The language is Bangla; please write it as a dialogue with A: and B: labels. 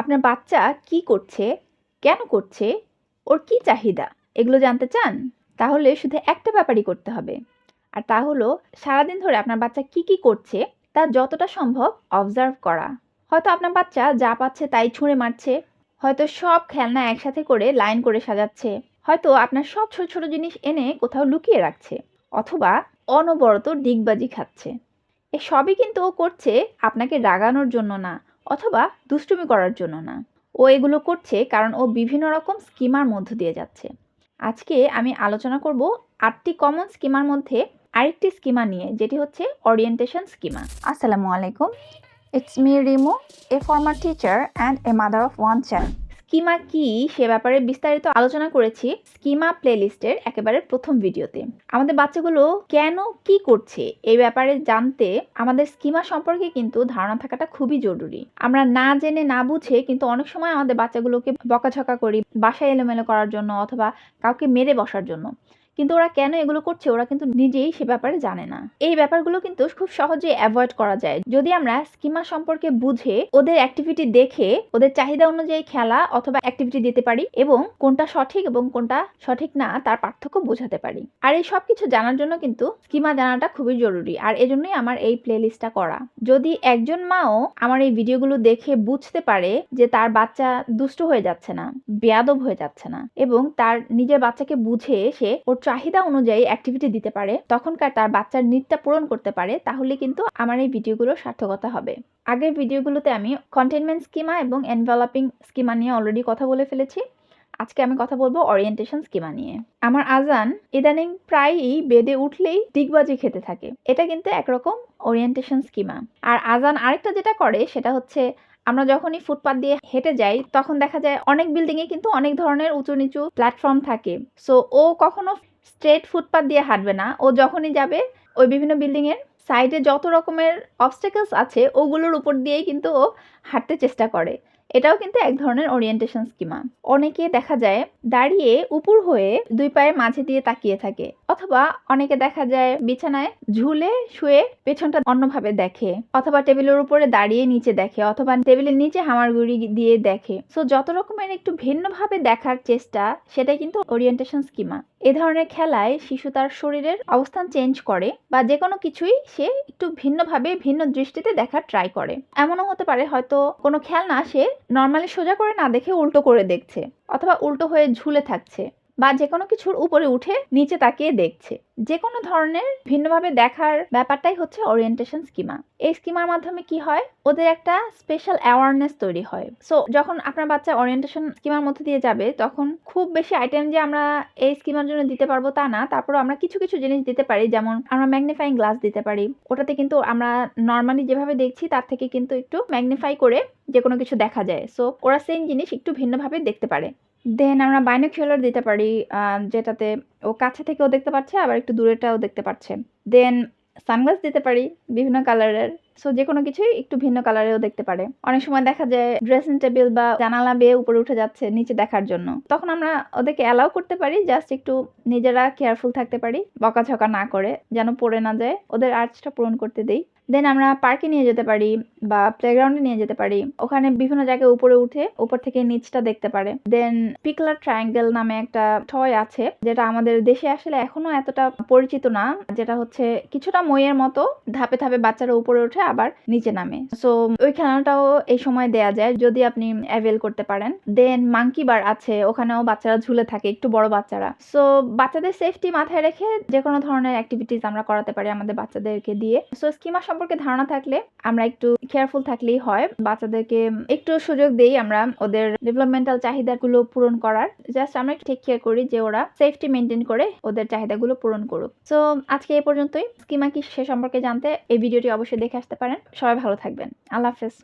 A: আপনার বাচ্চা কি করছে, কেন করছে, ওর কি চাহিদা, এগুলো জানতে চান? তাহলে শুধু একটা ব্যাপারই করতে হবে। আর তা হলো, সারাদিন ধরে আপনার বাচ্চা কি কি করছে, তা যতটা সম্ভব অবজার্ভ করা। হয়তো আপনার বাচ্চা যা পাচ্ছে তাই ছুঁড়ে মারছে, হয়তো সব খেলনা একসাথে করে লাইন করে সাজাচ্ছে, হয়তো আপনার সব ছোট ছোট জিনিস এনে কোথাও লুকিয়ে রাখছে, অথবা অনবরত ডিগবাজি খাচ্ছে। এ সবই কিন্তু ও করছে আপনাকে রাগানোর জন্য না অথবা দুষ্টুমি করার জন্য না। ও এগুলো করছে কারণ ও বিভিন্ন রকম স্কিমার মধ্য দিয়ে যাচ্ছে। আজকে আমি আলোচনা করব আটটি কমন স্কিমার মধ্যে আরেকটি স্কিমা নিয়ে, যেটি হচ্ছে অরিয়েন্টেশন স্কিমা আসসালামু আলাইকুম it's me Rimu a former teacher and a mother of one child schema কি সে ব্যাপারে বিস্তারিত আলোচনা করেছি স্কিমা প্লেলিস্টের একেবারে প্রথম ভিডিওতে। আমাদের বাচ্চাগুলো কেন কি করছে এই ব্যাপারে জানতে আমাদের স্কিমা সম্পর্কে কিন্তু ধারণা থাকাটা খুবই জরুরি। আমরা না জেনে না বুঝে কিন্তু অনেক সময় আমাদের বাচ্চাগুলোকে বকাঝকা করি, বাসায় এলোমেলো করার জন্য অথবা কাউকে মেরে বসার জন্য। কিন্তু ওরা কেন এগুলো করছে ওরা কিন্তু নিজেই সে ব্যাপারে জানে না। এই ব্যাপারগুলো কিন্তু খুব সহজে অ্যাভয়েড করা যায়। যদি আমরা স্কিমা সম্পর্কে বুঝে ওদের অ্যাক্টিভিটি দেখে ওদের চাহিদা অনুযায়ী খেলা অথবা অ্যাক্টিভিটি দিতে পারি এবং কোনটা সঠিক এবং কোনটা সঠিক না তার পার্থক্য বোঝাতে পারি। আর এই সব কিছু জানার জন্য কিন্তু স্কিমা জানাটা খুবই জরুরি। আর এজন্যই আমার এই প্লে লিস্টটা করা। যদি একজন মাও আমার এই ভিডিওগুলো দেখে বুঝতে পারে যে তার বাচ্চা দুষ্ট হয়ে যাচ্ছে না, বেয়াদব হয়ে যাচ্ছে না এবং তার নিজের বাচ্চাকে বুঝে সে ওর চাহিদা অনুযায়ী অ্যাক্টিভিটি দিতে পারে, তখনকার তার বাচ্চার নিডটা পূরণ করতে পারে, তাহলে কিন্তু আমার এই ভিডিওগুলো সার্থকতা হবে। আগের ভিডিওগুলোতে আমি কন্টেনমেন্ট স্কিমা এবং এনভেলপিং স্কিমা নিয়ে অলরেডি কথা বলে ফেলেছি। আজকে আমি কথা বলব ওরিয়েন্টেশন স্কিমা নিয়ে। আমার আজান ইদানিং প্রায়ই বেডে উঠলেই ডিগবাজি খেতে থাকে। এটা কিন্তু একরকম ওরিয়েন্টেশন স্কিমা আর আজান আরেকটা যেটা করে, সেটা হচ্ছে আমরা যখনই ফুটপাথ দিয়ে হেঁটে যাই, তখন দেখা যায় অনেক বিল্ডিংয়ে কিন্তু অনেক ধরনের উঁচু নিচু প্ল্যাটফর্ম থাকে। সো ও কখনো স্ট্রেট ফুটপাথ দিয়ে হাঁটবে না। ও যখনই যাবে, ওই বিভিন্ন বিল্ডিংয়ের সাইডে যত রকমের অবস্টেকলস আছে, ওগুলোর উপর দিয়েই কিন্তু ও হাঁটতে চেষ্টা করে। এটাও কিন্তু এক ধরনের ওরিয়েন্টেশন স্কিমা অনেকে দেখা যায় দাঁড়িয়ে উপর হয়ে দুই পায়ের মাঝে দিয়ে তাকিয়ে থাকে, অথবা অনেকে দেখা যায় বিছানায় ঝুলে শুয়ে পেছনটা অন্যভাবে দেখে, অথবা টেবিলের উপরে দাঁড়িয়ে নিচে দেখে, অথবা টেবিলের নিচে হামারগুড়ি দিয়ে দেখে। সো যত রকমের একটু ভিন্নভাবে দেখার চেষ্টা, সেটাই কিন্তু ওরিয়েন্টেশন স্কিমা এ ধরনের খেলায় শিশু তার শরীরের অবস্থান চেঞ্জ করে, বা যে কোনো কিছুই সে একটু ভিন্নভাবে, ভিন্ন দৃষ্টিতে দেখার ট্রাই করে। এমনও হতে পারে হয়তো কোনো খেলনা সে নর্মালি সোজা করে না দেখে উল্টো করে দেখছে অথবা উল্টো হয়ে ঝুলে থাকছে। বা যে কোনো কিছুর উপরে উঠে নিচে তাকিয়ে দেখছে। যে কোনো ধরনের ভিন্নভাবে দেখার ব্যাপারটাই হচ্ছে ওরিয়েন্টেশন স্কিমা এই স্কিমার মাধ্যমে কি হয়? ওদের একটা স্পেশাল অ্যাওয়ারনেস তৈরি হয়। সো যখন আপনার বাচ্চা ওরিয়েন্টেশন স্কিমার মধ্যে দিয়ে যাবে, তখন খুব বেশি আইটেম যে আমরা এই স্কিমার জন্য দিতে পারব তা না। তারপর আমরা কিছু কিছু জিনিস দিতে পারি, যেমন আমরা ম্যাগনিফাইং গ্লাস দিতে পারি। ওটাতে কিন্তু আমরা নর্মালি যেভাবে দেখছি, তার থেকে কিন্তু একটু ম্যাগনিফাই করে যে কোনো কিছু দেখা যায়। সো ওরা সেম জিনিস একটু ভিন্নভাবে দেখতে পারে। দেন আমরা বাইনোকিউলার দিতে পারি যেটাতে ও কাছে থেকেও দেখতে পাচ্ছে, আবার একটু দূরেটাও দেখতে পাচ্ছে। দেন সানগ্লাস দিতে পারি, বিভিন্ন কালারের সো যে কোনো কিছুই একটু ভিন্ন কালারেও দেখতে পারে। অনেক সময় দেখা যায় ড্রেসিং টেবিল বা জানালা বেয়ে উপরে উঠে যাচ্ছে নিচে দেখার জন্য। তখন আমরা ওদেরকে অ্যালাউ করতে পারি জাস্ট একটু নিজেরা কেয়ারফুল থাকতে পারি, বকাঝকা না করে, যেন পড়ে না যায়। ওদের আর্টসটা পূরণ করতে দেই। দেন আমরা পার্কে নিয়ে যেতে পারি বা প্লেগ্রাউন্ডে নিয়ে যেতে পারি। ওখানে বিভিন্ন জায়গায় উপরে উঠে উপর থেকে নিচটা দেখতে পারে। দেন পিকলার ট্রায়াঙ্গেল নামে একটা টয় আছে, যেটা আমাদের দেশে আসলে এখনও এতটা পরিচিত না। যেটা হচ্ছে কিছুটা মইয়ের মতো ধাপে ধাপে বাচ্চারা উপরে উঠে আবার নিচে নামে। সো ওই খেলাটাও এই সময় দেয়া যায় যদি আপনি অ্যাভেল করতে পারেন। দেন মাঙ্কি বার আছে, ওখানেও বাচ্চারা ঝুলে থাকে, একটু বড় বাচ্চারা। সো বাচ্চাদের সেফটি মাথায় রেখে যে কোনো ধরনের অ্যাক্টিভিটিস আমরা করাতে পারি আমাদের বাচ্চাদেরকে দিয়ে। সো স্কিমা সম্পর্কে ধারণা থাকলে আমরা একটু কেয়ারফুল থাকলেই হয়। বাচ্চাদেরকে একটু সুযোগ দেই আমরা ওদের ডেভেলপমেন্টাল চাহিদাগুলো পূরণ করার। জাস্ট আমরা একটু টেক কেয়ার করি যে ওরা সেফটি মেনটেন করে ওদের চাহিদাগুলো পূরণ করুক। সো আজকে এই পর্যন্তই। স্কিমা কি সে সম্পর্কে জানতে এই ভিডিওটি অবশ্যই দেখে আসতে পারেন। সবাই ভালো থাকবেন। আল্লাহ হাফেজ।